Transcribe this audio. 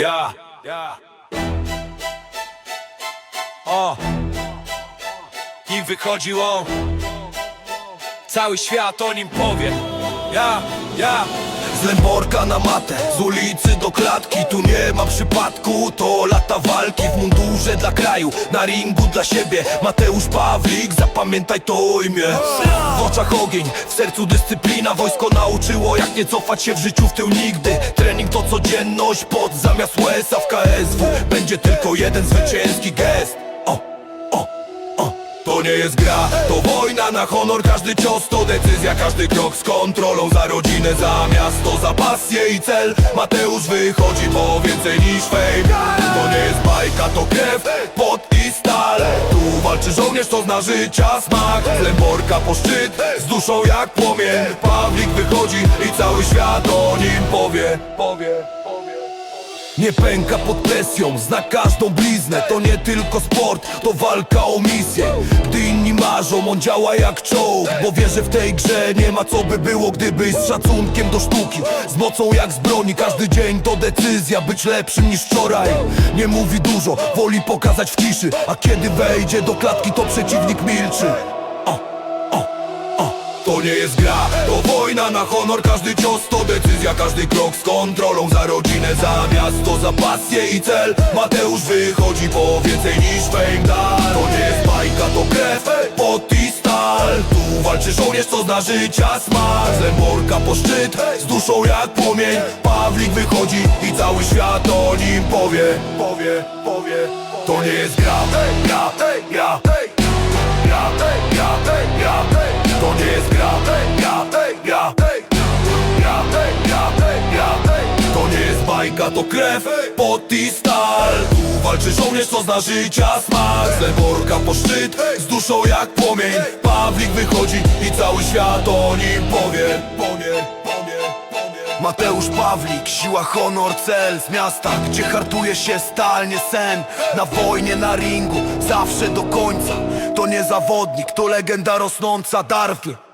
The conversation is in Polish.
Ja, ja. O, nim wychodził on, cały świat o nim powie. Ja, ja. Z Lęborka na matę, z ulicy do klatki Tu nie ma przypadku, to lata walki W mundurze dla kraju, na ringu dla siebie. Mateusz Pawlik, zapamiętaj to imię. W oczach ogień, w sercu dyscyplina. Wojsko nauczyło jak nie cofać się w życiu w tył nigdy. Trening to codzienność, pod zamiast łez A w. KSW będzie tylko jeden zwycięski gest to nie jest gra, to wojna na honor. Każdy cios to decyzja, każdy krok z kontrolą Za rodzinę, za miasto, za pasję i cel. Mateusz wychodzi po więcej niż fame. To nie jest bajka, to krew, pot i stal. Tu walczy żołnierz, to zna życia smak. Lęborka po szczyt, z duszą jak płomień. Pawlik wychodzi i cały świat o nim Powie, powie nie pęka pod presją, zna każdą bliznę. To nie tylko sport, to walka o misję. Gdy inni marzą, on działa jak czołg. Bo wie, że w tej grze nie ma co by było Gdybyś z szacunkiem do sztuki. Z mocą jak z broni, każdy dzień to decyzja. Być lepszym niż wczoraj. Nie mówi dużo, woli pokazać w ciszy. A kiedy wejdzie do klatki, to przeciwnik milczy. To nie jest gra, wojna na honor Każdy cios to decyzja, każdy krok z kontrolą Za rodzinę, za miasto, za pasję i cel. Mateusz wychodzi po więcej niż fame To nie jest bajka, to krew, pot i stal. Tu walczy żołnierz, co zna życia smak Z Lęborka po szczyt, z duszą jak płomień. Pawlik wychodzi i cały świat o nim powie Powie, powie, to nie jest gra, gra, bajka, to krew, pot i stal. Tu walczy żołnierz, co zna życia smak Z Lęborka po szczyt, z duszą jak płomień. Pawlik wychodzi i cały świat o nim powie. Powie, Mateusz Pawlik, siła, honor, cel. Z miasta, gdzie hartuje się stal, nie sen. Na wojnie, na ringu, zawsze do końca. To nie zawodnik, to legenda rosnąca. Darfy